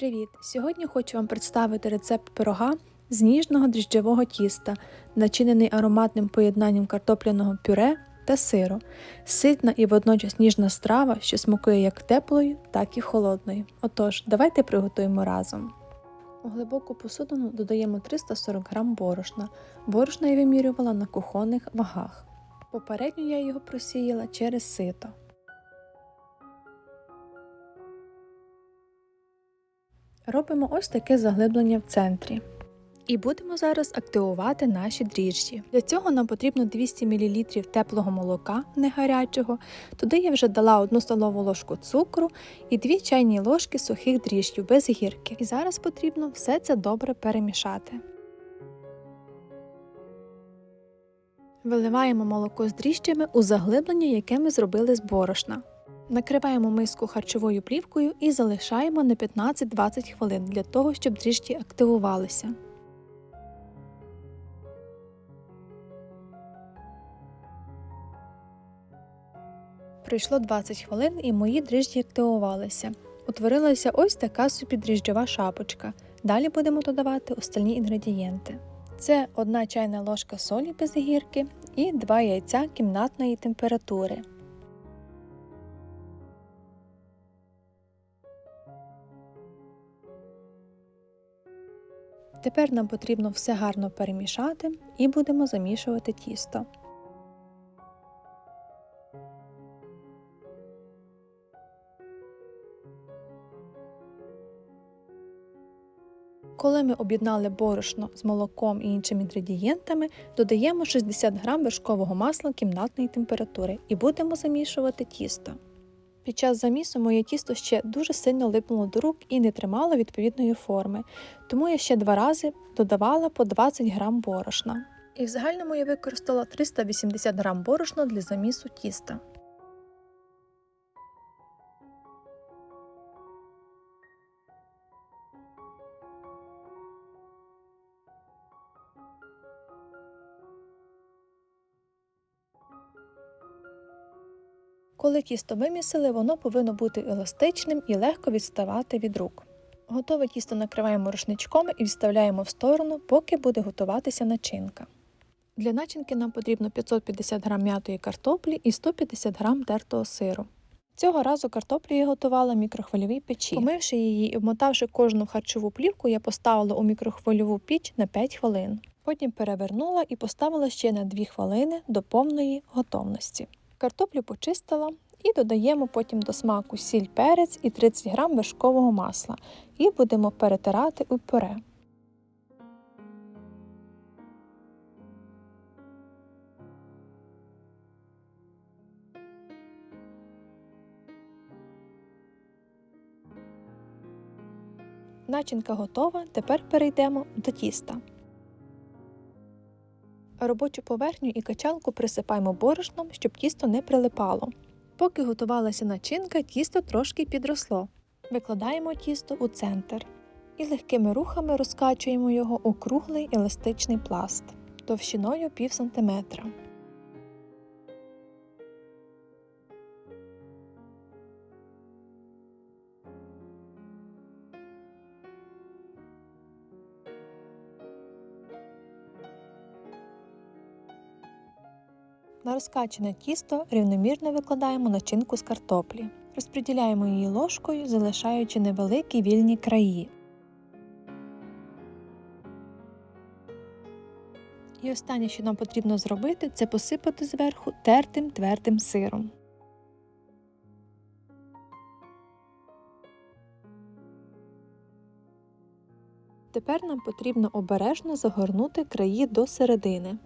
Привіт! Сьогодні хочу вам представити рецепт пирога з ніжного дріжджового тіста, начинений ароматним поєднанням картопляного пюре та сиру. Ситна і водночас ніжна страва, що смакує як теплою, так і холодною. Отож, давайте приготуємо разом. У глибоку посудину додаємо 340 г борошна. Борошна я вимірювала на кухонних вагах. Попередньо я його просіяла через сито. Робимо ось таке заглиблення в центрі. І будемо зараз активувати наші дріжджі. Для цього нам потрібно 200 мл теплого молока, не гарячого. Туди я вже дала 1 столову ложку цукру і 2 чайні ложки сухих дріжджів без гірки. І зараз потрібно все це добре перемішати. Виливаємо молоко з дріжджами у заглиблення, яке ми зробили з борошна. Накриваємо миску харчовою плівкою і залишаємо на 15-20 хвилин для того, щоб дріжджі активувалися. Пройшло 20 хвилин і мої дріжджі активувалися. Утворилася ось така собі дріжджова шапочка. Далі будемо додавати остальні інгредієнти. Це 1 чайна ложка солі без гірки і 2 яйця кімнатної температури. Тепер нам потрібно все гарно перемішати і будемо замішувати тісто. Коли ми об'єднали борошно з молоком і іншими інгредієнтами, додаємо 60 г вершкового масла кімнатної температури і будемо замішувати тісто. Під час замісу моє тісто ще дуже сильно липнуло до рук і не тримало відповідної форми, тому я ще два рази додавала по 20 грам борошна. І в загальному я використала 380 грам борошна для замісу тіста. Коли тісто вимісили, воно повинно бути еластичним і легко відставати від рук. Готове тісто накриваємо рушничком і відставляємо в сторону, поки буде готуватися начинка. Для начинки нам потрібно 550 г м'ятої картоплі і 150 г тертого сиру. Цього разу картоплю я готувала в мікрохвильовій печі. Помивши її і обмотавши кожну харчову плівку, я поставила у мікрохвильову піч на 5 хвилин. Потім перевернула і поставила ще на 2 хвилини до повної готовності. Картоплю почистила і додаємо потім до смаку сіль перець і 30 г вершкового масла і будемо перетирати у пюре. Начинка готова, тепер перейдемо до тіста. Робочу поверхню і качалку присипаємо борошном, щоб тісто не прилипало. Поки готувалася начинка, тісто трошки підросло. Викладаємо тісто у центр і легкими рухами розкачуємо його у круглий еластичний пласт товщиною пів сантиметра. На розкачане тісто рівномірно викладаємо начинку з картоплі. Розподіляємо її ложкою, залишаючи невеликі вільні краї. І останнє, що нам потрібно зробити, це посипати зверху тертим твердим сиром. Тепер нам потрібно обережно загорнути краї до середини.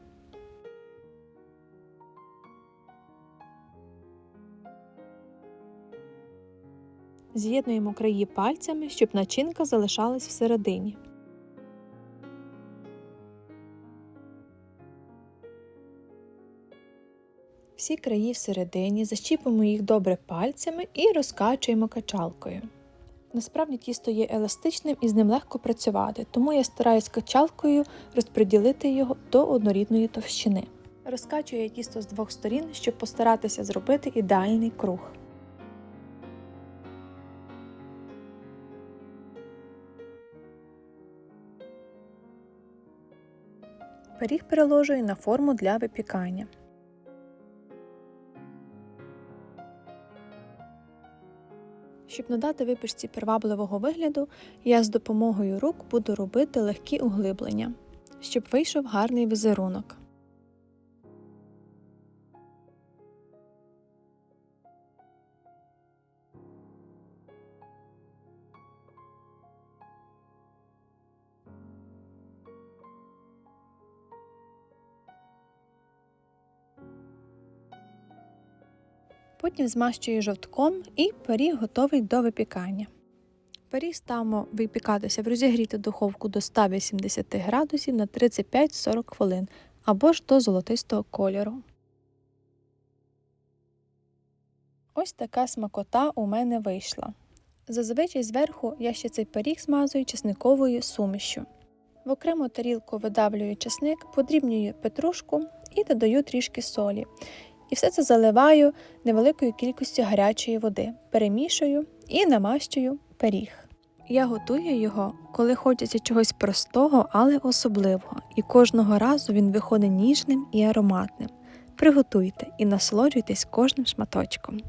З'єднуємо краї пальцями, щоб начинка залишалась всередині. Всі краї всередині, защіпимо їх добре пальцями і розкачуємо качалкою. Насправді тісто є еластичним і з ним легко працювати, тому я стараюсь качалкою розподілити його до однорідної товщини. Розкачую я тісто з двох сторін, щоб постаратися зробити ідеальний круг. Пиріг переложую на форму для випікання. Щоб надати випічці привабливого вигляду, я з допомогою рук буду робити легкі углиблення, щоб вийшов гарний візерунок. Потім змащую жовтком і пиріг готовий до випікання. Пиріг ставимо випікатися в розігріту духовку до 180 градусів на 35-40 хвилин або ж до золотистого кольору. Ось така смакота у мене вийшла. Зазвичай зверху я ще цей пиріг змазую чесниковою сумішю. В окрему тарілку видавлюю чесник, подрібнюю петрушку і додаю трішки солі. І все це заливаю невеликою кількістю гарячої води, перемішую і намащую пиріг. Я готую його, коли хочеться чогось простого, але особливого, і кожного разу він виходить ніжним і ароматним. Приготуйте і насолоджуйтесь кожним шматочком.